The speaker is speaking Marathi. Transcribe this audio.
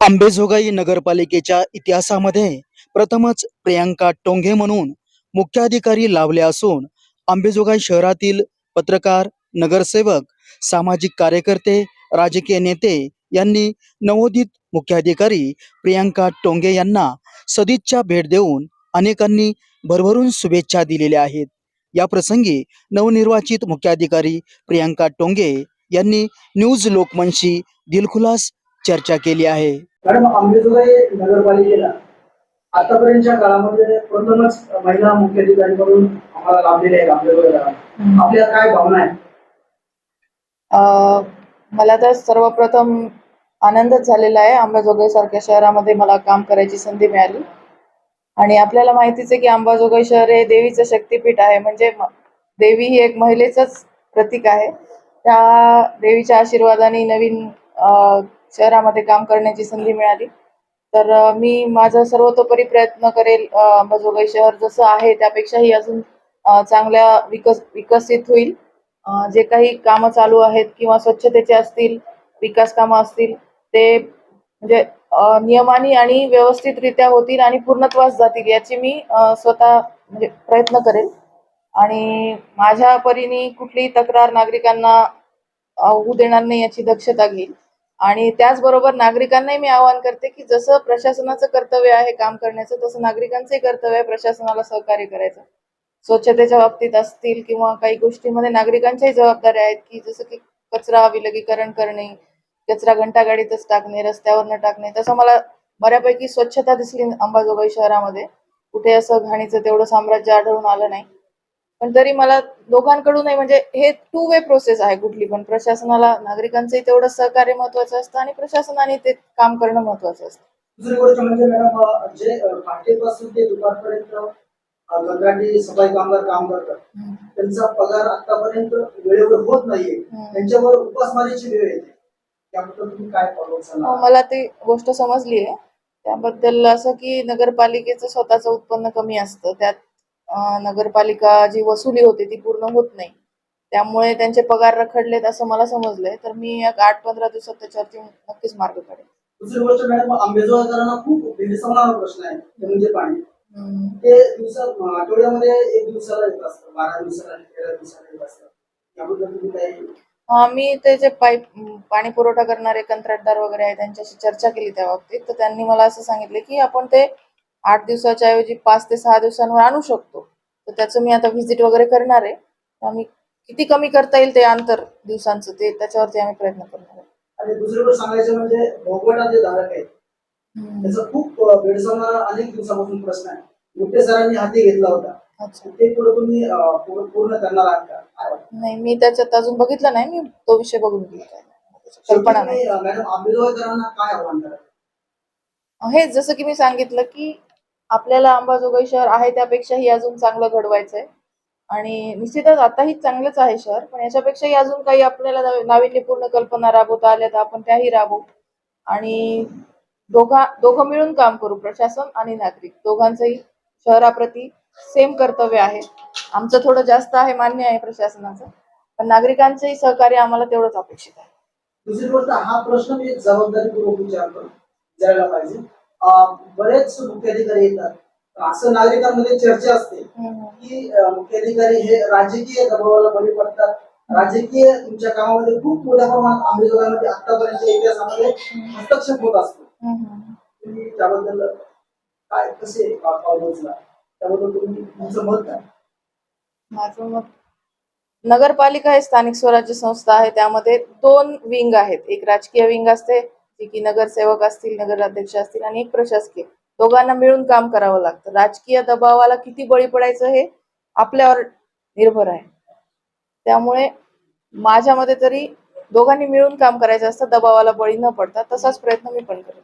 आंबेजोगाई नगरपालिकेच्या इतिहासामध्ये प्रथमच प्रियांका टोंगे म्हणून मुख्याधिकारी लावले असून आंबेजोगाई शहरातील पत्रकार नगरसेवक सामाजिक कार्यकर्ते राजकीय नेते यांनी नवोदित मुख्याधिकारी प्रियांका टोंगे यांना सदिच्छा भेट देऊन अनेकांनी भरभरून शुभेच्छा दिलेल्या आहेत. या प्रसंगी नवनिर्वाचित मुख्याधिकारी प्रियांका टोंगे यांनी न्यूज लोकमनशी दिलखुलास चर्चा केली आहे. मॅडम आंबेजोगाई नगरपालिकेला आतापर्यंतच्या काळामध्ये प्रथमच महिला मुख्याधिकारी म्हणून आम्हाला लाभलेले आहे आंबेजोगाई गावात. आपल्या काय भावना आहे अ, मला तर सर्वप्रथम आनंदच झालेला आहे. अंबाजोगाई सारख्या शहरामध्ये मला काम करायची संधी मिळाली. आणि आपल्याला माहितीच आहे की अंबाजोगाई शहर हे देवीचं शक्तीपीठ आहे. म्हणजे देवी ही एक महिलेचंच प्रतीक आहे. त्या देवीच्या आशीर्वादाने नवीन अ, शहरामध्ये काम करण्याची संधी मिळाली. तर मी माझा सर्वतोपरी प्रयत्न करेल अंबाजोगाई शहर जसं आहे त्यापेक्षाही अजून चांगल्या विकस विकसित होईल. जे काही कामं चालू आहेत किंवा स्वच्छतेचे असतील विकास कामं असतील ते म्हणजे नियमाने आणि व्यवस्थितरित्या होतील आणि पूर्णत्वास जातील याची मी स्वतः म्हणजे प्रयत्न करेल. आणि माझ्या परीने कुठलीही तक्रार नागरिकांना होऊ देणार नाही याची दक्षता घेईल. आणि त्याचबरोबर नागरिकांनाही मी आवाहन करते की जसं प्रशासनाचं कर्तव्य आहे काम करण्याचं तसं नागरिकांचंही कर्तव्य आहे प्रशासनाला सहकार्य करायचं. स्वच्छतेच्या बाबतीत असतील किंवा काही गोष्टीमध्ये नागरिकांच्याही जबाबदाऱ्या आहेत की जसं की कचरा विलगीकरण करणे कचरा घंटागाडीतच टाकणे रस्त्यावर न टाकणे तसं मला बऱ्यापैकी स्वच्छता दिसली अंबाजोगाई शहरामध्ये. कुठे असं घाणीचं तेवढं साम्राज्य आढळून आलं नाही. पण तरी मला दोघांकडूनही म्हणजे हे टू वे प्रोसेस आहे कुठली पण. प्रशासनाला नागरिकांचंही तेवढं सहकार्य महत्वाचं असतं आणि प्रशासनाने ते काम करणं महत्वाचं असतं. दुसरी गोष्ट म्हणजे मॅडम जे पहाटेपासून ते दुपारपर्यंत सफाई कामगार काम करतात. त्यांचा पगार आतापर्यंत वेळेवर होत नाहीये. त्यांच्यावर उपासमारीची वेळ येते. त्याबद्दल तुम्ही काय फॉलो मला ती गोष्ट समजली आहे त्याबद्दल असं की नगरपालिकेचं स्वतःचं उत्पन्न कमी असतं. त्यात नगरपालिका जी वसुली होते ती पूर्ण होत नाही. त्यामुळे त्यांचे पगार रखडलेत असं मला समजलंय. तर मी एक आठ पंधरा दिवसात त्याच्यावरती नक्कीच मार्ग काढेल दुसरी गोष्ट मॅडम आंबेजोगाईकरांना खूप भेडसावणारा प्रश्न आहे ते म्हणजे पाणी. ते दिवसात आठवड्यामध्ये एक दिवसाला येत असतं बारा दिवसाला तेरा दिवसाला येत असतं. याबद्दल तुम्ही काही हा मी ते जे पाईप पाणी पुरवठा करणारे कंत्राटदार वगैरे आहे त्यांच्याशी चर्चा केली त्या बाबतीत. तर त्यांनी मला असं सांगितले की आपण ते आठ दिवसाच्या ऐवजी पाच ते सहा दिवसांवर आणू शकतो. तर त्याचं मी आता व्हिजिट वगैरे करणार आहे. आम्ही किती कमी करता येईल ते अंतर दिवसांचं ते त्याच्यावरती आम्ही प्रयत्न करणार आहे. आणि दुसरी गोष्ट सांगायचं म्हणजे भोगवटा जे धारक आहेत हम्म. त्याचा खूप भेडसावणारा अनेक दिवसापासून प्रश्न आहे. मुख्य सरांनी हाती घेतला होता. अच्छा. ते पुढे तुम्ही अं, पूर्ण पूर्ण करणार आहात का? काय वाटतं? नाही मी त्याच्यात अजून बघितलं नाही. मी तो विषय बघून घेईल. कल्पना नाही. शेवटी तुम्ही, अं, मॅडम आंबेजोगाईकरांना काय आव्हान हेच जसं की मी सांगितलं की आपल्याला अंबाजोगाई शहर आहे त्यापेक्षाही अजून चांगलं घडवायचंय. आणि निश्चितच आताही चांगलंच आहे शहर पण याच्यापेक्षाही अजून काही आपल्याला नाविन्यपूर्ण कल्पना राबवता आल्या तर आपण त्याही राबवू. आणि दोघा दोघं मिळून काम करू प्रशासन आणि नागरिक. दोघांचंही शहराप्रती सेम कर्तव्य आहे. आमचं थोडं जास्त आहे मान्य आहे प्रशासनाचं पण नागरिकांचंही सहकार्य आम्हाला तेवढंच अपेक्षित आहे. दुसरी गोष्ट हा प्रश्न मी जबाबदारीपूर्वक विचारतो विचारायला पाहिजे. बरेच मुख्य अधिकारी येतात असं नागरिकांमध्ये चर्चा असते की मुख्य अधिकारी हे राजकीय दबावाला बळी पडतात. राजकीय तुमच्या कामामध्ये खूप मोठ्या प्रमाणात आंबेजोगाईमध्ये आतापर्यंतच्या इतिहासामध्ये हस्तक्षेप होत असतो. तुम्ही त्याबद्दल काय कसे पा- त्याबद्दल तुम्ही तुमचं मत काय? माझं मत नगरपालिका ही स्थानिक स्वराज्य संस्था आहे. त्यामध्ये दोन विंग आहेत. एक राजकीय विंग असते जी की नगरसेवक असतील नगराध्यक्ष असतील आणि एक प्रशासकीय दोघांना मिळून काम करावं लागतं. राजकीय दबावाला किती बळी पडायचं हे आपल्यावर निर्भर आहे. त्यामुळे माझ्या मते तरी दोघांनी मिळून काम करायचं असतं दबावाला बळी न पडता तसाच प्रयत्न मी पण करेन.